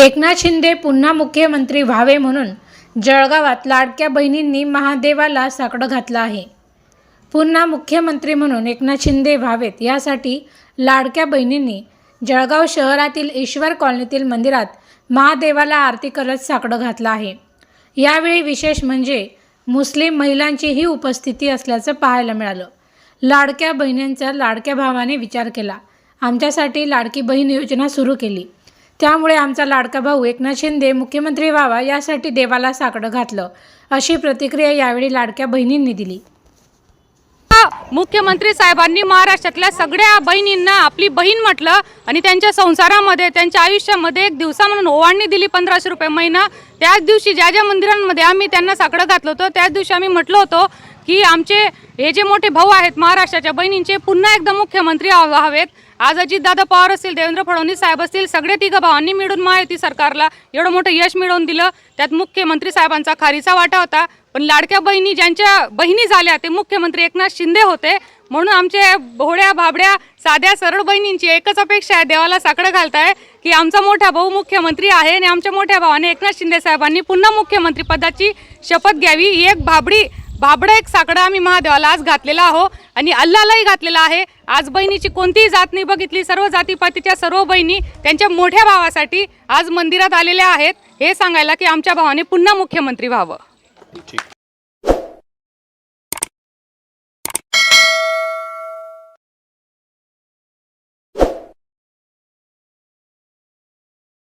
एकनाथ शिंदे पुन्हा मुख्यमंत्री व्हावे म्हणून जळगावात लाडक्या बहिणींनी महादेवाला साकडं घातलं आहे. पुन्हा मुख्यमंत्री म्हणून एकनाथ शिंदे व्हावेत यासाठी लाडक्या बहिणींनी जळगाव शहरातील ईश्वर कॉलनीतील मंदिरात महादेवाला आरती करत साकडं घातलं आहे. यावेळी विशेष म्हणजे मुस्लिम महिलांचीही उपस्थिती असल्याचं पाहायला मिळालं. लाडक्या बहिणींचा लाडक्या भावाने विचार केला. आमच्यासाठी लाडकी बहीण योजना सुरू केली. त्यामुळे आमचा लाडका भाऊ एकनाथ शिंदे मुख्यमंत्री व्हावा यासाठी देवाला साकडं घातलं अशी प्रतिक्रिया यावेळी लाडक्या बहिणींनी दिली. मुख्यमंत्री साहेबांनी महाराष्ट्रातल्या सगळ्या बहिणींना आपली बहीण म्हटलं आणि त्यांच्या संसारामध्ये त्यांच्या आयुष्यामध्ये एक दिवसा म्हणून ओवाळणी दिली पंधराशे रुपये महिना. त्याच दिवशी ज्या ज्या मंदिरांमध्ये आम्ही त्यांना साकडं घातलं होतं त्याच दिवशी आम्ही म्हटलं होतो की आमचे हे जे मोठे भाऊ आहेत महाराष्ट्राच्या बहिणींचे पुन्हा एकदा मुख्यमंत्री व्हावेत आज अजितदादा पवार असतील देवेंद्र फडणवीस साहेब असतील सगळे तिघं भावांनी मिळून महायुती सरकारला एवढं मोठं यश मिळवून दिलं. त्यात मुख्यमंत्री साहेबांचा खारीचा वाटा होता. पण लाडक्या बहिणी ज्यांच्या बहिणी झाल्या ते मुख्यमंत्री एकनाथ शिंदे होते. म्हणून आमच्या भोळ्या भाबड्या साध्या सरळ बहिणींची एकच अपेक्षा आहे देवाला साकडं घालताय की आमचा मोठा भाऊ मुख्यमंत्री आहे आणि आमच्या मोठ्या भावाने एकनाथ शिंदे साहेबांनी पुन्हा मुख्यमंत्री पदाची शपथ घ्यावी. ही एक भाबडी भाबडं एक साकडं आम्ही महादेवाला आज घातलेला आहो आणि अल्लालाही घातलेला आहे. आज बहिणीची कोणतीही जात नाही बघितली सर्व जातीपातीच्या सर्व बहिणी त्यांच्या मोठ्या भावासाठी आज मंदिरात आलेल्या आहेत. हे सांगायला की आमच्या भावाने पुन्हा मुख्यमंत्री व्हावं. ठीक.